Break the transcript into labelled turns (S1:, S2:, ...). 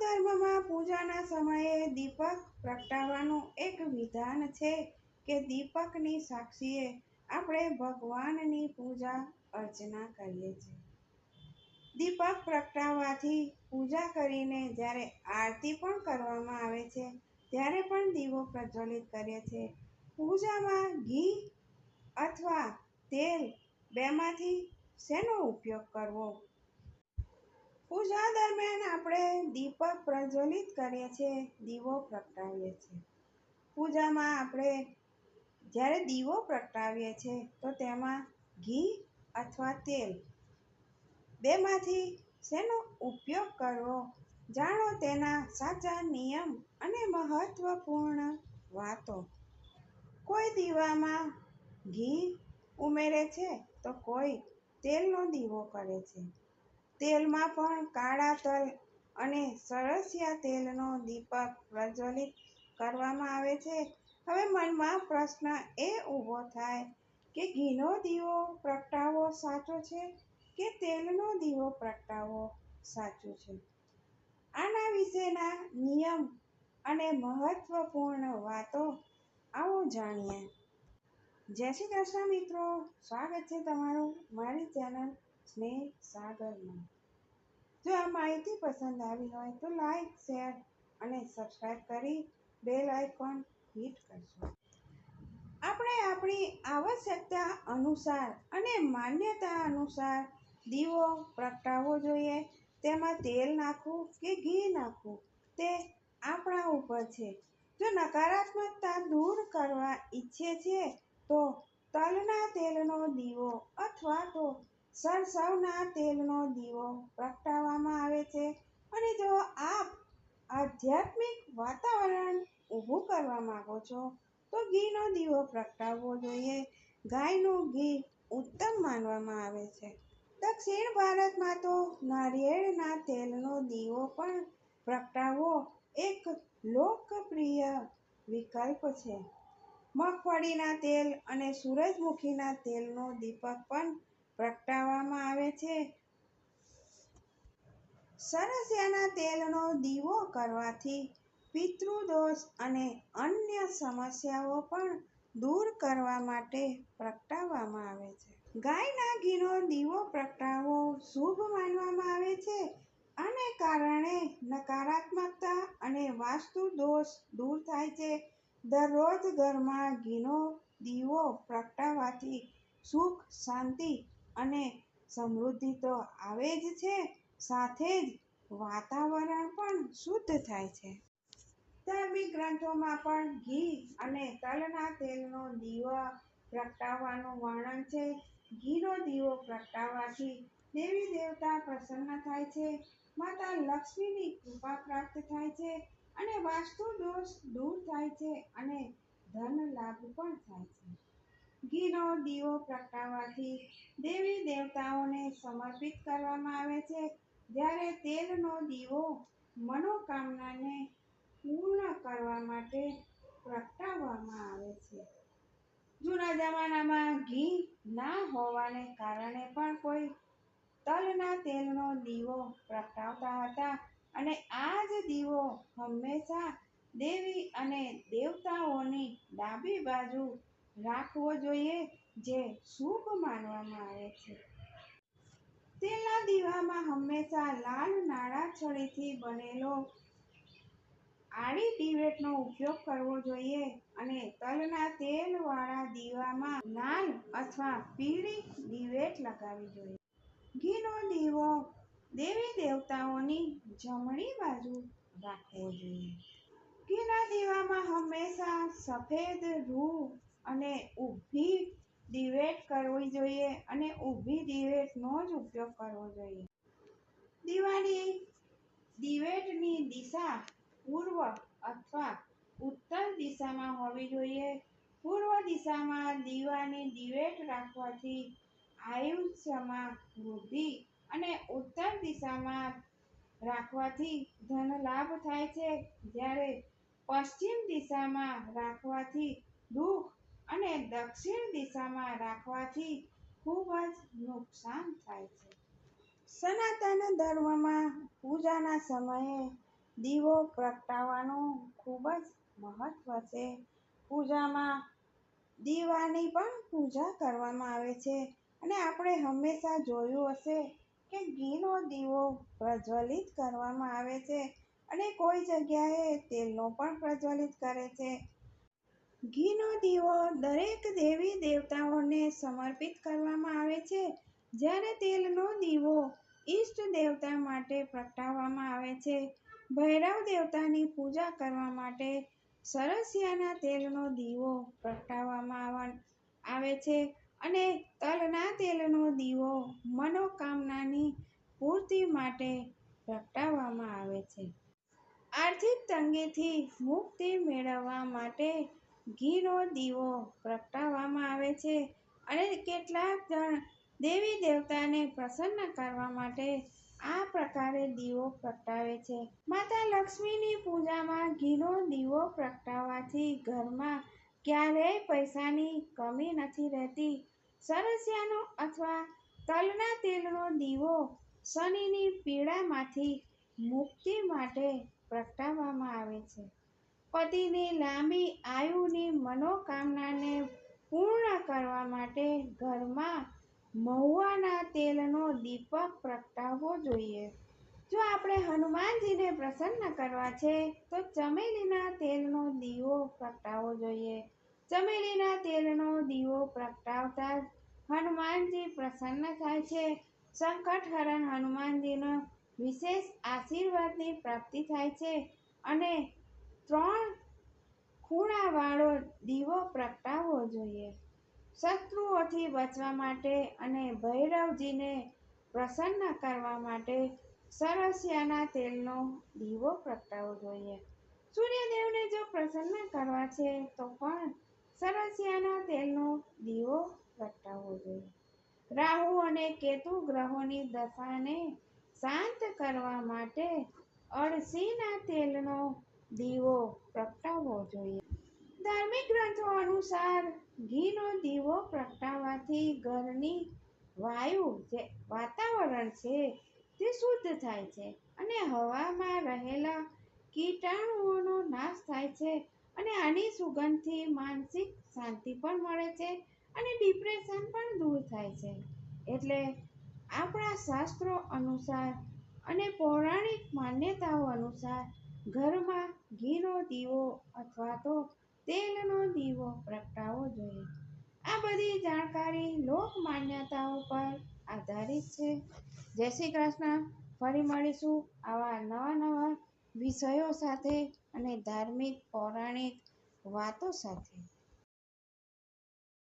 S1: ધર્મમાં પૂજાના સમયે દીપક પ્રગટાવવાનું એક વિધાન છે કે દીપકની સાક્ષીએ આપણે ભગવાનની પૂજા અર્ચના કરીએ છીએ. દીપક પ્રગટાવવાથી પૂજા કરીને જ્યારે આરતી પણ કરવામાં આવે છે, ત્યારે પણ દીવો પ્રજ્વલિત કરીએ છીએ. પૂજામાં ઘી અથવા તેલ બેમાંથી શેનો ઉપયોગ કરવો? પૂજા દરમિયાન આપણે દીપક પ્રજ્વલિત કરીએ છીએ દીવો પ્રગટાવીએ છીએ પૂજામાં આપણે જ્યારે દીવો પ્રગટાવીએ છીએ તો તેમાં ઘી અથવા તેલ. બેમાંથી શેનો ઉપયોગ કરવો, જાણો તેના સાચા નિયમ અને મહત્વપૂર્ણ વાતો. કોઈ દીવામાં ઘી ઉમેરે છે, તો કોઈ તેલનો દીવો કરે છે. તેલમાં પણ કાળા તલ અને સરસિયા તેલનો દીપક પ્રજ્વલિત કરવામાં આવે છે. હવે મનમાં પ્રશ્ન એ ઊભો થાય કે ઘીનો દીવો પ્રગટાવવો સાચો છે કે તેલનો દીવો પ્રગટાવવો સાચું છે? આના વિશેના નિયમ અને મહત્વપૂર્ણ વાતો આવો જાણીએ. જય શ્રી કૃષ્ણ મિત્રો, સ્વાગત છે તમારું મારી ચેનલ સ્નેહ સાગરમાં. જો આ માહિતી પસંદ આવી હોય તો લાઈક શેર અને સબસ્ક્રાઈબ કરી બેલ આઇકોન હિટ કરશો આપણે આપણી આવશ્યકતા અનુસાર અને માન્યતા અનુસાર દીવો, પ્રગટાવવો જોઈએ. તેમાં તેલ નાખવું કે ઘી નાખવું તે આપણા ઉપર છે. જો નકારાત્મકતા દૂર કરવા ઈચ્છે છે તો તલના તેલનો દીવો અથવા તો સરસવના તેલનો દીવો પ્રગટાવવામાં આવે છે અને જો આપ આધ્યાત્મિક વાતાવરણ ઊભું કરવા માંગો છો, તો ઘીનો દીવો પ્રગટાવવો જોઈએ. ગાયનું ઘી ઉત્તમ માનવામાં આવે છે. દક્ષિણ ભારતમાં તો નારિયેળના તેલનો દીવો પણ પ્રગટાવવો એક લોકપ્રિય વિકલ્પ છે. મગફળીના તેલ અને સૂરજમુખીના તેલનો દીપક પણ પ્રગટાવવામાં આવે છે. સરસિયાના તેલનો દીવો કરવાથી પિતૃદોષ અને અન્ય સમસ્યાઓ પણ દૂર કરવા માટે પ્રગટાવવામાં આવે છે. ગાયના ઘીનો દીવો પ્રગટાવવો શુભ માનવામાં આવે છે અને કારણે નકારાત્મકતા અને વાસ્તુ દોષ દૂર થાય છે. દરરોજ ઘરમાં ઘીનો દીવો પ્રગટાવવાથી સુખ, શાંતિ અને સમૃદ્ધિ તો આવે જ છે, સાથે જ વાતાવરણ પણ શુદ્ધ થાય છે. ધાર્મિક ગ્રંથોમાં પણ ઘી અને તલના તેલનો દીવો પ્રગટાવવાનું વર્ણન છે. ઘીનો દીવો પ્રગટાવવાથી દેવી દેવતા પ્રસન્ન થાય છે, માતા લક્ષ્મીની કૃપા પ્રાપ્ત થાય છે અને વાસ્તુ દોષ દૂર થાય છે અને ધન લાભ પણ થાય છે. ઘીનો દીવો પ્રગટાવવાથી દેવી દેવતાઓને સમર્પિત કરવામાં આવે છે. જ્યારે તેલનો દીવો મનોકામનાને પૂર્ણ કરવા માટે પ્રગટાવવામાં આવે છે. જૂના જમાનામાં ઘી ના હોવાને કારણે પણ કોઈ તલના તેલનો દીવો પ્રગટાવતા હતા અને આ જ દીવો હંમેશા દેવી અને દેવતાઓની ડાબી બાજુ રાખવો જોઈએ જે શુભ માનવામાં આવે છે. તેલના દીવામાં હંમેશા લાલ નાળા છડીથી બનેલો આડી ડિવેટનો ઉપયોગ કરવો જોઈએ અને તલના તેલવાળા દીવામાં લાલ અથવા પીળી દિવેટ લગાવવી જોઈએ. ઘીનો દીવો દેવી દેવતાઓની જમણી બાજુ રાખવો જોઈએ. ઘીના દીવામાં હંમેશા સફેદ રૂ અને ઊભી દિવેટ કરવી જોઈએ અને ઊભી દિવેટનો જ ઉપયોગ કરવો જોઈએ. દિવાળી દિવેટની દિશા પૂર્વ અથવા ઉત્તર દિશામાં હોવી જોઈએ. પૂર્વ દિશામાં દીવાની દિવેટ રાખવાથી આયુષ્યમાં વૃદ્ધિ અને ઉત્તર દિશામાં રાખવાથી ધન લાભ થાય છે. જ્યારે પશ્ચિમ દિશામાં રાખવાથી દુઃખ અને દક્ષિણ દિશામાં રાખવાથી ખૂબ જ નુકસાન થાય છે. સનાતન ધર્મમાં પૂજાના સમયે દીવો પ્રગટાવવાનું ખૂબ જ મહત્વ છે. પૂજામાં દીવાની પણ પૂજા કરવામાં આવે છે અને આપણે હંમેશા જોયું હશે કે ઘીનો દીવો પ્રજ્વલિત કરવામાં આવે છે અને કોઈ જગ્યાએ તેલનો પણ પ્રજ્વલિત કરે છે. ઘીનો દીવો દરેક દેવી દેવતાઓને સમર્પિત કરવામાં આવે છે. જ્યારે તેલનો દીવો ઈષ્ટ દેવતા માટે પ્રગટાવવામાં આવે છે, ભૈરવ દેવતાની પૂજા કરવા માટે સરસિયાના તેલનો દીવો પ્રગટાવવામાં આવે છે અને તલના તેલનો દીવો મનોકામનાની પૂર્તિ માટે પ્રગટાવવામાં આવે છે. આર્થિક તંગીથી મુક્તિ મેળવવા માટે ઘીનો દીવો પ્રગટાવવામાં આવે છે અને કેટલાક જણ દેવી દેવતાને પ્રસન્ન કરવા માટે આ પ્રકારે દીવો પ્રગટાવે છે. માતા લક્ષ્મીની પૂજામાં ઘીનો દીવો પ્રગટાવવાથી ઘરમાં ક્યારેય પૈસાની કમી નથી રહેતી. સરસિયાનો અથવા તલના તેલનો દીવો શનિની પીડામાંથી મુક્તિ માટે પ્રગટાવવામાં આવે છે. પતિની લાંબી આયુની મનોકામનાને પૂર્ણ કરવા માટે ઘરમાં મહુવાના તેલનો દીપક પ્રગટાવવો જોઈએ. જો આપણે હનુમાનજીને પ્રસન્ન કરવા છે, તો ચમેલીના તેલનો દીવો પ્રગટાવવો જોઈએ. ચમેલીના તેલનો દીવો પ્રગટાવતા હનુમાનજી પ્રસન્ન થાય છે. સંકટહરણ હનુમાનજીનો વિશેષ આશીર્વાદની પ્રાપ્તિ થાય છે અને ત્રણ ખૂણાવાળો દીવો પ્રગટાવવો જોઈએ. શત્રુઓથી બચવા માટે અને ભૈરવજીને પ્રસન્ન કરવા માટે સરસિયાના તેલનો દીવો પ્રગટાવવો જોઈએ. સૂર્યદેવને જો પ્રસન્ન કરવા છે, તો પણ સરસિયાના તેલનો દીવો પ્રગટાવવો જોઈએ. રાહુ અને કેતુ ગ્રહોની દશાને શાંત કરવા માટે અળસીના તેલનો દીવો પ્રગટાવવો જોઈએ. ધાર્મિક ગ્રંથો અનુસાર ઘીનો દીવો પ્રગટાવવાથી ઘરની વાયુ જે વાતાવરણ છે તે શુદ્ધ થાય છે અને હવામાં રહેલા કીટાણુઓનો નાશ થાય છે અને આની સુગંધથી માનસિક શાંતિ પણ મળે છે અને ડિપ્રેશન પણ દૂર થાય છે. એટલે આપણા શાસ્ત્રો અનુસાર અને પૌરાણિક માન્યતાઓ અનુસાર ઘરમાં ઘીનો દીવો અથવા તો તેલનો દીવો પ્રગટાવવો જોઈએ. આ બધી જાણકારી લોક માન્યતાઓ પર આધારિત છે. જય શ્રી કૃષ્ણ. ફરી મળીશું આવા નવા નવા વિષયો સાથે અને ધાર્મિક, પૌરાણિક વાતો સાથે.